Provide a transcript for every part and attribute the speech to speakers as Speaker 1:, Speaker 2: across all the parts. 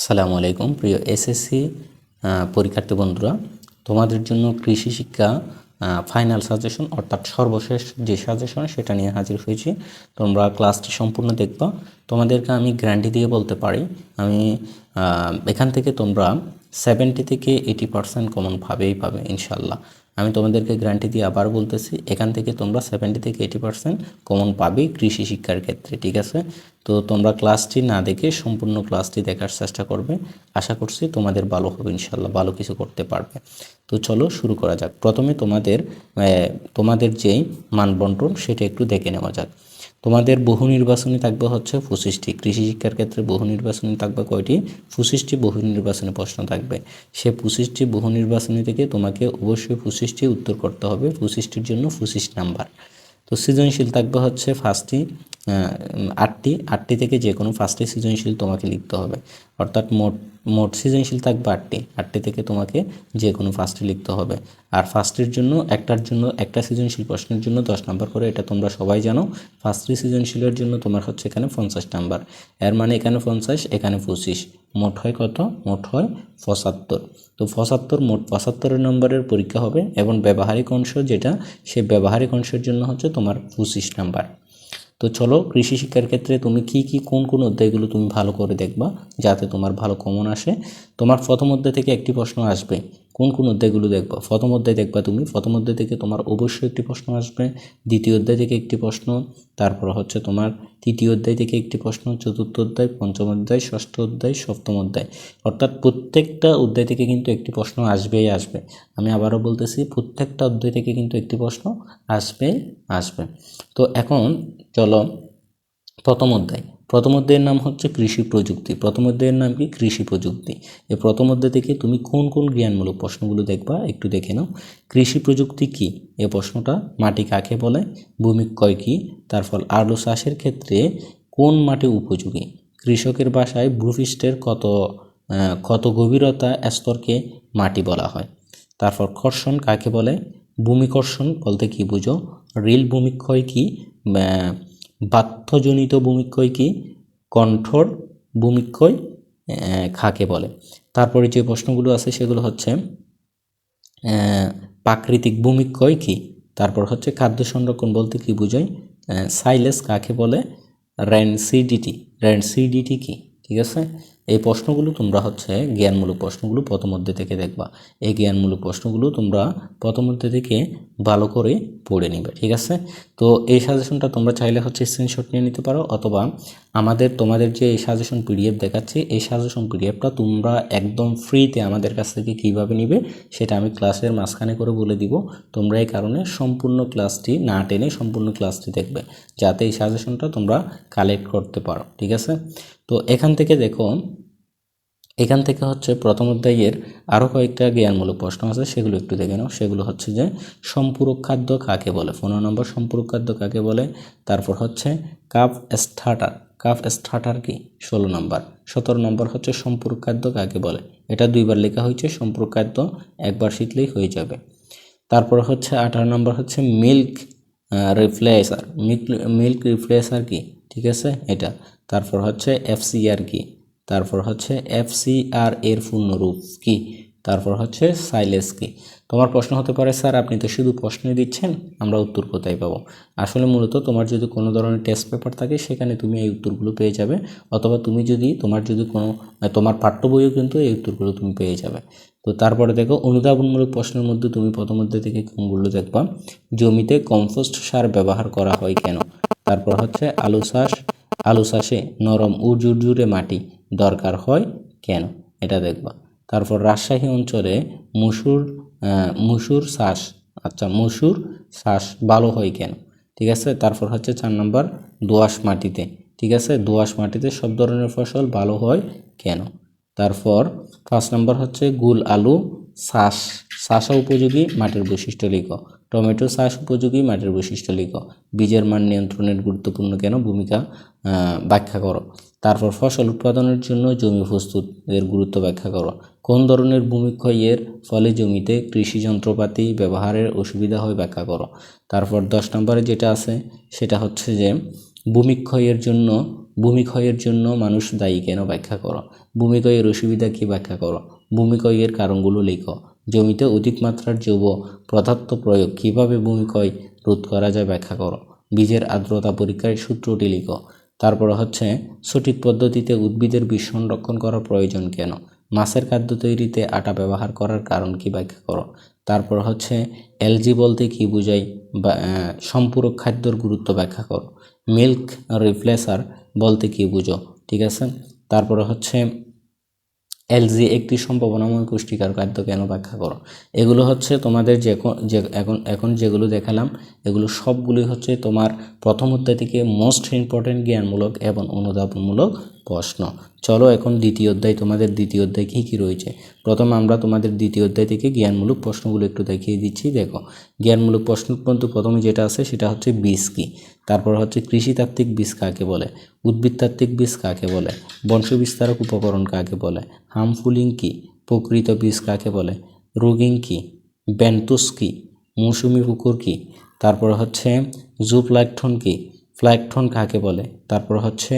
Speaker 1: আসসালামু আলাইকুম, প্রিয় এসএসসি পরীক্ষার্থী বন্ধুরা। তোমাদের জন্য কৃষি শিক্ষা ফাইনাল সাজেশন অর্থাৎ সর্বশেষ যে সাজেশন সেটা নিয়ে হাজির হয়েছি। তোমরা ক্লাসটি সম্পূর্ণ দেখবা। তোমাদেরকে আমি গ্যারান্টি দিয়ে বলতে পারি, আমি এখান থেকে তোমরা সেভেন্টি থেকে এইটি পার্সেন্ট কমন পাবেই পাবে ইনশাল্লাহ আমি তোমাদেরকে গ্যারান্টি দিয়ে আবার বলতেছি, এখান থেকে তোমরা সেভেন্টি থেকে এইটি পার্সেন্ট কমন পাবেই কৃষি শিক্ষার ক্ষেত্রে, ঠিক আছে? তো তোমরা ক্লাসটি না দেখে সম্পূর্ণ ক্লাসটি দেখার চেষ্টা করবে। আশা করছি তোমাদের ভালো হবে ইনশাল্লাহ ভালো কিছু করতে পারবে। তো চলো শুরু করা যাক। প্রথমে তোমাদের তোমাদের যেই মানবন্টন, সেটা একটু দেখে নেওয়া যাক। তোমাদের বহু নির্বাচনী থাকবে হচ্ছে পঁচিশটি কৃষি শিক্ষার ক্ষেত্রে বহু নির্বাচনী থাকবে কয়টি? পঁচিশটি বহু নির্বাচনী প্রশ্ন থাকবে। সে পঁচিশটি বহু নির্বাচনী থেকে তোমাকে অবশ্যই পঁচিশটি উত্তর করতে হবে। পঁচিশটির জন্য পঁচিশ নাম্বার। তো সৃজনশীল থাকবে হচ্ছে ফার্স্টটি আটটি আটটি থেকে যে কোনো ফার্স্টে সৃজনশীল তোমাকে লিখতে হবে। অর্থাৎ মোট মোট সৃজনশীল থাকবে আটটি। আটটি থেকে তোমাকে যে কোনো ফার্স্টে লিখতে হবে। আর ফার্স্টের জন্য, একটার জন্য, একটা সৃজনশীল প্রশ্নের জন্য দশ নাম্বার করে, এটা তোমরা সবাই জানো। ফার্স্টটি সৃজনশীলের জন্য তোমার হচ্ছে এখানে পঞ্চাশ নাম্বার এর মানে এখানে পঞ্চাশ, এখানে পঁচিশ। মোট হয় কত? মোট হয় পঁচাত্তর। তো পঁচাত্তর, মোট পঁচাত্তর নম্বরের পরীক্ষা হবে এবং ব্যবহারিক অংশ যেটা, সে ব্যবহারিক অংশের জন্য হচ্ছে তোমার পঁচিশ নাম্বার তো চলো কৃষি শিক্ষার ক্ষেত্রে তুমি কি কি, কোন কোন অধ্যায়গুলো তুমি ভালো করে দেখবা যাতে তোমার ভালো কমন আসে। তোমার প্রথম অধ্যায় থেকে একটি প্রশ্ন আসবে কোন কোন অধ্যায়গুলো দেখবা? প্রথম অধ্যায় দেখবা তুমি। প্রথম অধ্যায় থেকে তোমার অবশ্যই একটি প্রশ্ন আসবে। দ্বিতীয় অধ্যায় থেকে একটি প্রশ্ন। তারপর হচ্ছে তোমার তৃতীয় অধ্যায় থেকে একটি প্রশ্ন। চতুর্থ অধ্যায়, পঞ্চম অধ্যায়, ষষ্ঠ অধ্যায়, সপ্তম অধ্যায়। অর্থাৎ প্রত্যেকটা অধ্যায় থেকে কিন্তু একটি প্রশ্ন আসবেই আসবে। আমি আবারও বলতেছি, প্রত্যেকটা অধ্যায় থেকে কিন্তু একটি প্রশ্ন আসবে আসবে। তো এখন চলো প্রথম অধ্যায়। প্রথম অধ্যায়ের নাম হচ্ছে কৃষি প্রযুক্তি। প্রথম অধ্যায়ের নাম কি? কৃষি প্রযুক্তি। এই প্রথম অধ্যায় থেকে তুমি কোন কোন জ্ঞানমূলক প্রশ্নগুলো দেখবা একটু দেখে নাও। কৃষি প্রযুক্তি কি? এ প্রশ্নটা মাটি কাকে বলে? ভূমিক্ষয় কি? তারপর আলু চাষের ক্ষেত্রে কোন মাটি উপযোগী? কৃষকের বাসায় ভূপৃষ্ঠের কত কত গভীরতা স্তরকে মাটি বলা হয়? তারপর কর্ষণ কাকে বলে? ভূমিকর্ষণ বলতে কি বুঝো? রিল ভূমিক্ষয় কি? আহ, বাত্যজনিত ভূমিক্ষয় কি? কণ্ঠর ভূমিক্ষয় খাকে বলে। তারপরে যে প্রশ্নগুলো আছে সেগুলো হচ্ছে প্রাকৃতিক ভূমিক্ষয় কি? তারপর হচ্ছে খাদ্য সংরক্ষণ বলতে কি বোঝায় সাইলেস কাকে বলে? র্যানসিডিটি র্যানসিডিটি কি? ঠিক আছে? এই প্রশ্নগুলো তোমরা হচ্ছে জ্ঞানমূলক প্রশ্নগুলো প্রথম অধ্যায় থেকে দেখবা। এই জ্ঞানমূলক প্রশ্নগুলো তোমরা প্রথম অধ্যায় থেকে ভালো করে পড়ে নিবে, ঠিক আছে? তো এই সাজেশনটা তোমরা চাইলে হচ্ছে স্ক্রিনশট নিয়ে নিতে পারো অথবা আমাদের, তোমাদের যে এই সাজেশন পিডিএফ দেখাচ্ছি, এই সাজেশন পিডিএফটা তোমরা একদম ফ্রিতে আমাদের কাছ থেকে কীভাবে নিবে, সেটা আমি ক্লাসের মাঝখানে করে বলে দিব। তোমরা এই কারণে সম্পূর্ণ ক্লাসটি না টেনে সম্পূর্ণ ক্লাসটি দেখবে, যাতে এই সাজেশনটা তোমরা কালেক্ট করতে পারো, ঠিক আছে? তো এখান থেকে দেখো এখান থেকে হচ্ছে প্রথম অধ্যায়ের আরও কয়েকটা জ্ঞানমূলক প্রশ্ন আছে, সেগুলো একটু দেখে নাও। সেগুলো হচ্ছে যে, সম্পূরক খাদ্য কাকে বলে? পনেরো নম্বর, সম্পূরক খাদ্য কাকে বলে? তারপর হচ্ছে কাপ স্টার্টার কাপ স্টার্টার কি? ষোলো নম্বর। সতেরো নম্বর হচ্ছে, সম্পূরক খাদ্য কাকে বলে? এটা দুইবার লেখা হয়েছে, সম্পূরক খাদ্য একবার শিখলেই হয়ে যাবে। তারপর হচ্ছে, আঠারো নম্বর হচ্ছে, milk replacer milk milk replacer কি? ঠিক আছে, এটা। তারপর হচ্ছে, এফসিআর কি? তারপর হচ্ছে এফ সি আর এর পূর্ণরূপ কি? তারপর হচ্ছে সাইলেস কি? তোমার প্রশ্ন হতে পারে, স্যার, আপনি তো শুধু প্রশ্নই দিচ্ছেন, আমরা উত্তর কোথায় পাবো? আসলে মূলত তোমার যদি কোনো ধরনের টেস্ট পেপার থাকে, সেখানে তুমি এই উত্তরগুলো পেয়ে যাবে, অথবা তুমি যদি তোমার যদি কোনো, তোমার পাঠ্য বইও কিন্তু এই উত্তরগুলো তুমি পেয়ে যাবে। তো তারপরে দেখো, অনুধাবনমূলক প্রশ্নের মধ্যে তুমি প্রথম থেকে কোনগুলো দেখবা? জমিতে কম্পোস্ট সার ব্যবহার করা হয় কেন? তারপর হচ্ছে আলু চাষ, আলু চাষে নরম ও জুরজুরে মাটি দরকার হয় কেন? এটা দেখবা। তারপর রাজশাহী অঞ্চলে মুসুর মুসুর চাষ আচ্ছা মুসুর চাষ ভালো হয় কেন? ঠিক আছে? তারপর হচ্ছে চার নম্বর দোআঁশ মাটিতে। ঠিক আছে? দোআঁশ মাটিতে সব ধরনের ফসল ভালো হয় কেন? তারপর পাঁচ নম্বর হচ্ছে গুল আলু চাষ। চাষা উপযোগী মাটির বৈশিষ্ট্য লিখ। টমেটো চাষ উপযোগী মাটির বৈশিষ্ট্য লিখ। বীজের মান নিয়ন্ত্রণের গুরুত্বপূর্ণ কেন? ভূমিকা ব্যাখ্যা করো। তারপর ফসল উৎপাদনের জন্য জমি প্রস্তুত, এর গুরুত্ব ব্যাখ্যা করো। কোন ধরনের ভূমিক্ষয়ের ফলে জমিতে কৃষি যন্ত্রপাতি ব্যবহারের অসুবিধা হয় ব্যাখ্যা করো। তারপর দশ নম্বরে যেটা আছে, সেটা হচ্ছে যে ভূমিক্ষয়ের জন্য ভূমিক্ষয়ের জন্য মানুষ দায়ী কেন ব্যাখ্যা করো? ভূমিক্ষয়ের অসুবিধা কি ব্যাখ্যা করো? ভূমিক্ষয়ের কারণগুলো লেখো। জমিতে অধিক মাত্রার জৈব পদার্থ প্রয়োগ কীভাবে ভূমিক্ষয় রোধ করা যায় ব্যাখ্যা করো। বীজের আর্দ্রতা পরীক্ষায় সূত্রটি লিখো। তারপর হচ্ছে, সঠিক পদ্ধতিতে উদ্ভিদের বীজ সংরক্ষণ করার প্রয়োজন কেন? মাছের খাদ্য তৈরিতে আটা ব্যবহার করার কারণ কি ব্যাখ্যা করো। তারপর হচ্ছে, এলজি বলতে কি বোঝায় বা সম্পূরক খাদ্যর গুরুত্ব ব্যাখ্যা করো। মিল্ক রিপ্লেসার বলতে কি বুঝো? ঠিক আছে? তারপরে হচ্ছে এলজি একটি সম্ভাবনাময় পুষ্টিকর খাদ্য কেন ব্যাখ্যা করো? এগুলো হচ্ছে তোমাদের যে যে এখন এখন যেগুলো দেখালাম, এগুলো সবগুলোই হচ্ছে তোমার প্রথম অধ্যায় থেকে মোস্ট ইম্পর্টেন্ট জ্ঞানমূলক এবং অনুধাবনমূলক প্রশ্ন। চলো এখন দ্বিতীয় অধ্যায়, তোমাদের দ্বিতীয় অধ্যায় কী কী রয়েছে? প্রথমে আমরা তোমাদের দ্বিতীয় অধ্যায় থেকে জ্ঞানমূলক প্রশ্নগুলো একটু দেখিয়ে দিচ্ছি। দেখো, জ্ঞানমূলক প্রশ্ন পর্যন্ত প্রথমে যেটা আছে সেটা হচ্ছে বীজ কী? তারপর হচ্ছে কৃষিতাত্ত্বিক বীজ কাকে বলে? উদ্ভিদতাত্ত্বিক বীজ কাকে বলে? বংশবিস্তারক উপকরণ কাকে বলে? হার্মফুলিং কি? প্রকৃত বীজ কাকে বলে? রোগিং কি? ব্যান্তুস কি? মৌসুমি পুকুর কি? তারপর হচ্ছে জু প্ল্যাকঠন কি? প্ল্যাকঠন কাকে বলে? তারপর হচ্ছে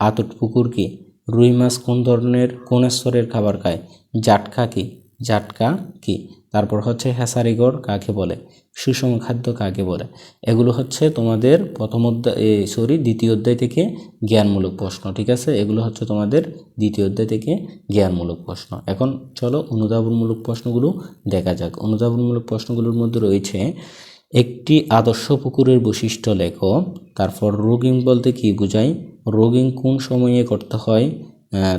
Speaker 1: আতট পুকুর কি রুই মাছ কোন ধরনের, কোন স্তরের খাবার খায়? জাটকা কি? জাটকা কি? তারপর হচ্ছে হেসারিগড় কাকে বলে? সুষম খাদ্য কাকে বলে? এগুলো হচ্ছে তোমাদের প্রথম অধ্যায় সরি দ্বিতীয় অধ্যায় থেকে জ্ঞানমূলক প্রশ্ন, ঠিক আছে? এগুলো হচ্ছে তোমাদের দ্বিতীয় অধ্যায় থেকে জ্ঞানমূলক প্রশ্ন। এখন চলো অনুধাবনমূলক প্রশ্নগুলো দেখা যাক। অনুধাবনমূলক প্রশ্নগুলোর মধ্যে রয়েছে একটি আদর্শ পুকুরের বৈশিষ্ট্য লেখো। তারপর রোগিং বলতে কি বোঝায় রোগিং কোন সময়ে করতে হয়?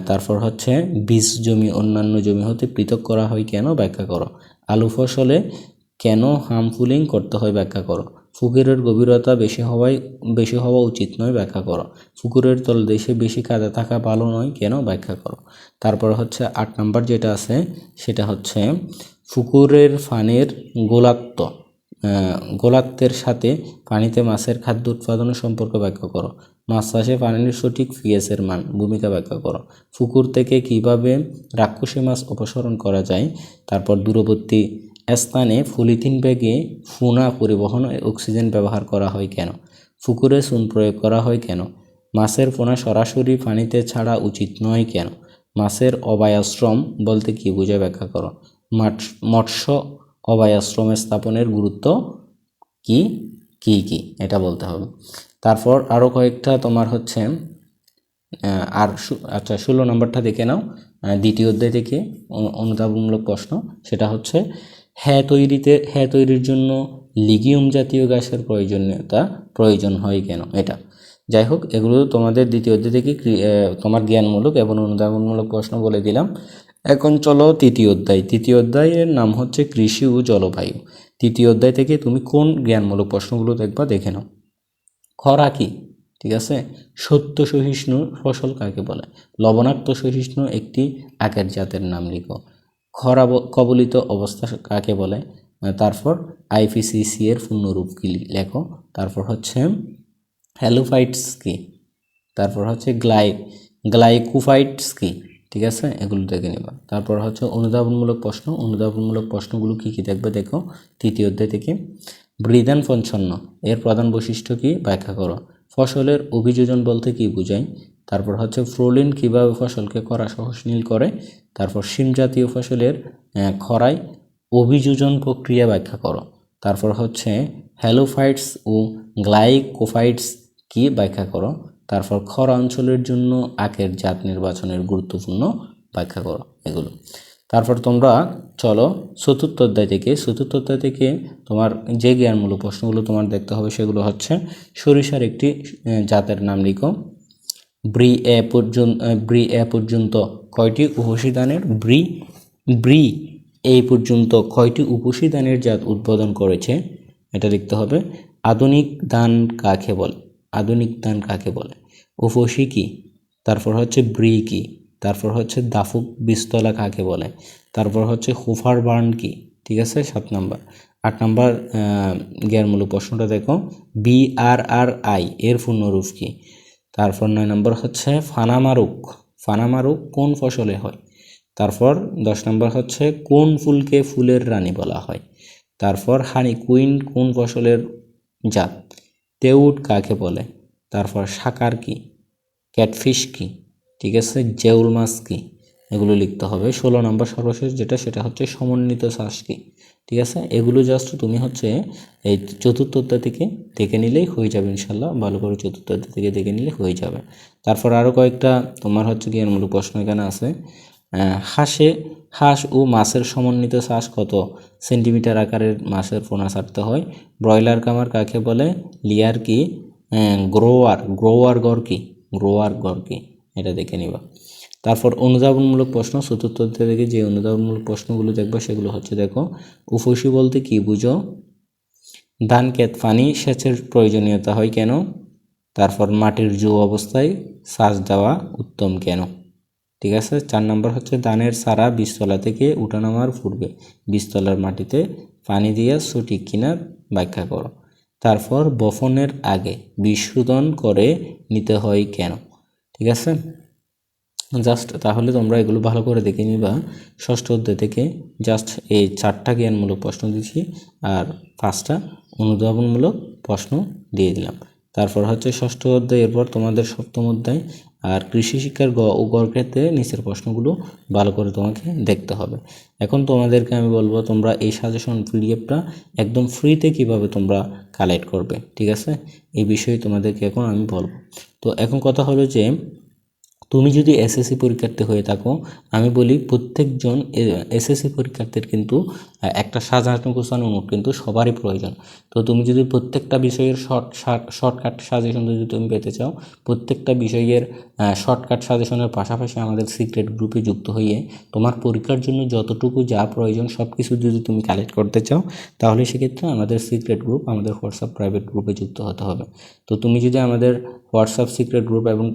Speaker 1: তারপর হচ্ছে বীজ জমি, অন্যান্য জমি হতে পৃথক করা হয় কেন ব্যাখ্যা করো। আলু ফসলে কেন হার্মফুলিং করতে হয় ব্যাখ্যা করো। পুকুরের গভীরতা বেশি হওয়ায় বেশি হওয়া উচিত নয় ব্যাখ্যা করো। পুকুরের তলদেশে বেশি কাদা থাকা ভালো নয় কেন ব্যাখ্যা করো। তারপর হচ্ছে আট নাম্বার যেটা আছে, সেটা হচ্ছে পুকুরের ফানের গোলাত্ম। গোলাত্বের সাথে পানিতে মাছের খাদ্য উৎপাদনের সম্পর্ক ব্যাখ্যা করো। মাছ চাষে পানির সঠিক পিএসের মান, ভূমিকা ব্যাখ্যা করো। পুকুর থেকে কীভাবে রাক্ষসী মাছ অপসারণ করা যায়, তারপর দূরবর্তী স্থানে পলিথিন ব্যাগে ফুনা পরিবহন অক্সিজেন ব্যবহার করা হয় কেন? পুকুরে চুন প্রয়োগ করা হয় কেন? মাছের পোনা সরাসরি পানিতে ছাড়া উচিত নয় কেন? মাছের অবায়াশ্রম বলতে কি বোঝায় ব্যাখ্যা করো। মাৎস- মৎস্য অবায়াশ্রম স্থাপনের গুরুত্ব কি? কি কি? এটা বলতে হবে। তারপর আরও কয়েকটা তোমার হচ্ছে আর আচ্ছা ষোলো নম্বরটা দেখে নাও। দ্বিতীয় অধ্যায় থেকে অনু- অনুধাবনমূলক প্রশ্ন। সেটা হচ্ছে হ্যাঁ তৈরিতে হ্যাঁ তৈরির জন্য লিগিউম জাতীয় গ্যাসের প্রয়োজনীয়তা প্রয়োজন হয় কেন? এটা। যাই হোক, এগুলো তোমাদের দ্বিতীয় অধ্যায় থেকে তোমার জ্ঞানমূলক এবং অনুদানমূলক প্রশ্ন বলে দিলাম। এখন চলো তৃতীয় অধ্যায়। তৃতীয় অধ্যায়ের নাম হচ্ছে কৃষি ও জলবায়ু। তৃতীয় অধ্যায় থেকে তুমি কোন জ্ঞানমূলক প্রশ্নগুলো দেখবা দেখে নাও। খরা কি? ঠিক আছে? সত্য সহিষ্ণু ফসল কাকে বলে? লবণাক্ত সহিষ্ণু একটি আকের জাতের নাম লিখো। খরা কবলিত অবস্থা কাকে বলে? তারপর আইপিসিসি এর পূর্ণরূপ কি লেখো। তারপর হচ্ছে হ্যালোফাইটস কি? তারপর হচ্ছে গ্লাই গ্লাইকোফাইটস কি? ঠিক আছে? এগুলো দেখে নেবা। তারপর হচ্ছে অনুধাবনমূলক প্রশ্ন। অনুধাবনমূলক প্রশ্নগুলো কী কী দেখবে দেখো? তৃতীয় অধ্যায় থেকে। বৃদান পঞ্চন্ন। এর প্রধান বৈশিষ্ট্য কি? ব্যাখ্যা করো। ফসলের অভিযোজন বলতে কি বোঝায় তারপর হচ্ছে ফ্রোলিন কীভাবে ফসলকে খরা সহনশীল করে? তারপর শিম জাতীয় ফসলের খরায় অভিযোজন প্রক্রিয়া ব্যাখ্যা করো। তারপর হচ্ছে হ্যালোফাইটস ও গ্লাইকোফাইটস কি ব্যাখ্যা করো? তারপর খরা অঞ্চলের জন্য আখের জাত নির্বাচনের গুরুত্বপূর্ণ ব্যাখ্যা করো এগুলো। তারপর তোমরা চলো চতুর্থ অধ্যায় থেকে, চতুর্থ অধ্যায় থেকে তোমার যে জ্ঞানমূলক প্রশ্নগুলো তোমার দেখতে হবে সেগুলো হচ্ছে সরিষার একটি জাতের নাম লিখো। ব্রি এ পর্যন্ত ব্রি এ পর্যন্ত কয়টি উপসী ধানের ব্রি ব্রি এই পর্যন্ত কয়টি উপসী ধানের জাত উদ্বোধন করেছে? এটা লিখতে হবে। আধুনিক ধান কাকে বলে? আধুনিক ধান কাকে বলে? উপসী কি? তারপর হচ্ছে ব্রি কি? তারপর হচ্ছে দাফুক বীজতলা কাকে বলে? তারপর হচ্ছে হুফার বার্ন কি? ঠিক আছে, সাত নাম্বার। আট নাম্বার জ্ঞানমূলক প্রশ্নটা দেখো। বি আর আর আই, এর পূর্ণরূপ কি? তারপর নয় নম্বর হচ্ছে ফানামারুক। ফানামারুক কোন ফসলে হয়? তারপর দশ নম্বর হচ্ছে কোন ফুলকে ফুলের রানী বলা হয়? তারপর হানি কুইন কোন ফসলের জাত? তেউট কাকে বলে? তারপর সাকার কি? ক্যাটফিশ কি? ঠিক আছে জেউল মাছ কি? এগুলো লিখতে হবে। ষোলো নম্বর সর্বশেষ যেটা, সেটা হচ্ছে সমন্বিত শ্বাস কি? ঠিক আছে, এগুলো জাস্ট তুমি হচ্ছে এই চতুর্থ থেকে দেখে নিলেই হয়ে যাবে ইনশাল্লাহ ভালো করে চতুর্থ থেকে দেখে নিলে হয়ে যাবে। তারপর আরও কয়েকটা তোমার হচ্ছে জ্ঞানমূলক প্রশ্ন এখানে আছে। হাঁসে হাঁস ও মাছের সমন্বিত শ্বাস কত? সেন্টিমিটার আকারের মাছের পোনা ছাড়তে হয়। ব্রয়লার কামার কাকে বলে? লিয়ার কি? গ্রোয়ার। গ্রোয়ার গড় কি? গ্রোয়ার গড় কি? এটা দেখে নিবা। তারপর অনুধাবনমূলক প্রশ্ন, চতুর্থ থেকে যে অনুধাবনমূলক প্রশ্নগুলো দেখব সেগুলো হচ্ছে, দেখো উফসি বলতে কি বুঝো? ধান, ক্ষেত, পানি, সেচের প্রয়োজনীয়তা হয় কেন? তারপর মাটির জু অবস্থায় সাজ দেওয়া উত্তম কেন? ঠিক আছে? চার নম্বর হচ্ছে ধানের সারা বীজতলা থেকে উঠানামার পূর্বে বীজতলার মাটিতে পানি দিয়ে সঠিক কিনা ব্যাখ্যা করো। তারপর বফনের আগে বিশোধন করে নিতে হয় কেন? ঠিক আছে? জাস্ট তাহলে তোমরা এগুলো ভালো করে দেখে নিবা। ষষ্ঠ অধ্যায় থেকে জাস্ট এই চারটা জ্ঞানমূলক প্রশ্ন দিচ্ছি আর পাঁচটা অনুধাবনমূলক প্রশ্ন দিয়ে দিলাম। তারপর হচ্ছে ষষ্ঠ অধ্যায়, এরপর তোমাদের সপ্তম অধ্যায়। আর কৃষি শিক্ষার গ ও গড় ক্ষেত্রে নিচের প্রশ্নগুলো ভালো করে তোমাকে দেখতে হবে। এখন তোমাদেরকে আমি বলব, তোমরা এই সাজেশন পিডিএফটা একদম ফ্রিতে কীভাবে তোমরা কালেক্ট করবে, ঠিক আছে? এই বিষয়ে তোমাদেরকে এখন আমি বলব। তো এখন কথা হলো যে তুমি যদি এসএসসি পরীক্ষার্থী হয়ে থাকো, আমি বলি প্রত্যেকজন এসএসসি পরীক্ষার্থীর কিন্তু একটা সাজানো গোছানো নোট কিন্তু সবারই প্রয়োজন। তো তুমি যদি প্রত্যেকটা বিষয়ের শর্ট শর্টকাট সাজেশন যদি তুমি পেতে চাও, প্রত্যেকটা বিষয়ের শর্টকাট সাজেশনের পাশাপাশি আমাদের সিক্রেট গ্রুপে যুক্ত হয়ে তোমার পরীক্ষার জন্য যতটুকু যা প্রয়োজন সব কিছু যদি তুমি কালেক্ট করতে চাও, তাহলে সেক্ষেত্রে আমাদের সিক্রেট গ্রুপ আমাদের হোয়াটসঅ্যাপ প্রাইভেট গ্রুপে যুক্ত হতে হবে। তো তুমি যদি আমাদের হোয়াটসঅ্যাপ সিক্রেট গ্রুপ এবং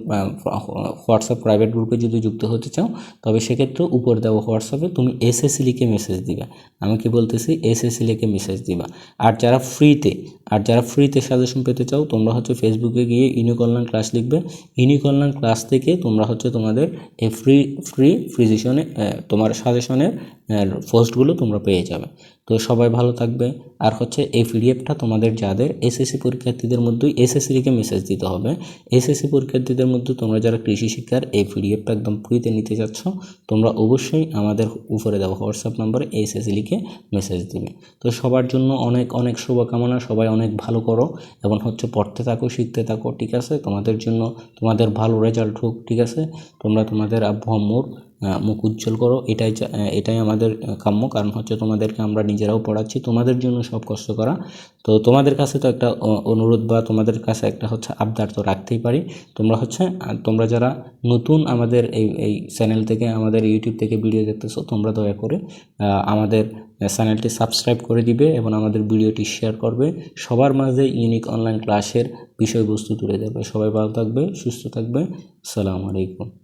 Speaker 1: হোয়াটসঅ্যাপ প্রাইভেট গ্রুপে যদি যুক্ত হতে চাও, তবে সেক্ষেত্রে উপর দেওয়া হোয়াটসঅ্যাপে তুমি এসএসসি লিখে মেসেজ দিবা। আমি কি বলতেছি? এসএসসি লিখে মেসেজ দিবা। আর যারা ফ্রিতে আর যারা ফ্রিতে সাজেশন পেতে চাও, তোমরা হচ্ছে ফেসবুকে গিয়ে ইউনিক অনলাইন ক্লাস লিখবে। ইউনিক অনলাইন ক্লাস থেকে তোমরা হচ্ছে তোমাদের এই ফ্রি ফ্রি ফিজিশনে তোমার সাজেশনের পোস্টগুলো তোমরা পেয়ে যাবে। তো সবাই ভালো থাকবে। আর হচ্ছে এই পিডিএফটা তোমাদের যাদের এসএসসি পরীক্ষার্থীদের মধ্যেই এসএসসি লিখে মেসেজ দিতে হবে। এসএসসি পরীক্ষার্থীদের মধ্যে তোমরা যারা কৃষি শিক্ষার এই পিডিএফটা একদম ফ্রিতে নিতে চাচ্ছ তোমরা অবশ্যই আমাদের উপরে দেওয়া হোয়াটসঅ্যাপ নম্বরে এসএসসি লিখে মেসেজ দিবে। তো সবার জন্য অনেক অনেক শুভকামনা, সবাই অনেক ভালো করো এবং হচ্ছে পড়তে থাকো, শিখতে থাকো, ঠিক আছে? তোমাদের জন্য তোমাদের ভালো রেজাল্ট হোক, ঠিক আছে? তোমরা তোমাদের আব্বু আম্মুর মুখ উজ্জ্বল করো, এটাই এটাই আমাদের কাম্য। কারণ হচ্ছে তোমাদেরকে আমরা নিজেরাও পড়াচ্ছি, তোমাদের জন্য সব কষ্ট করা। তো তোমাদের কাছে তো একটা অনুরোধ বা তোমাদের কাছে একটা হচ্ছে আবদার তো রাখতেই পারি। তোমরা হচ্ছে তোমরা যারা নতুন আমাদের এই এই চ্যানেল থেকে, আমাদের ইউটিউব থেকে ভিডিও দেখতেছো, তোমরা দয়া করে আমাদের চ্যানেলটি সাবস্ক্রাইব করে দিবে এবং আমাদের ভিডিওটি শেয়ার করবে। সবার মাঝে ইউনিক অনলাইন ক্লাসের বিষয়বস্তু তুলে দেবে সবাই ভালো থাকবে, সুস্থ থাকবে। আসসালামু আলাইকুম।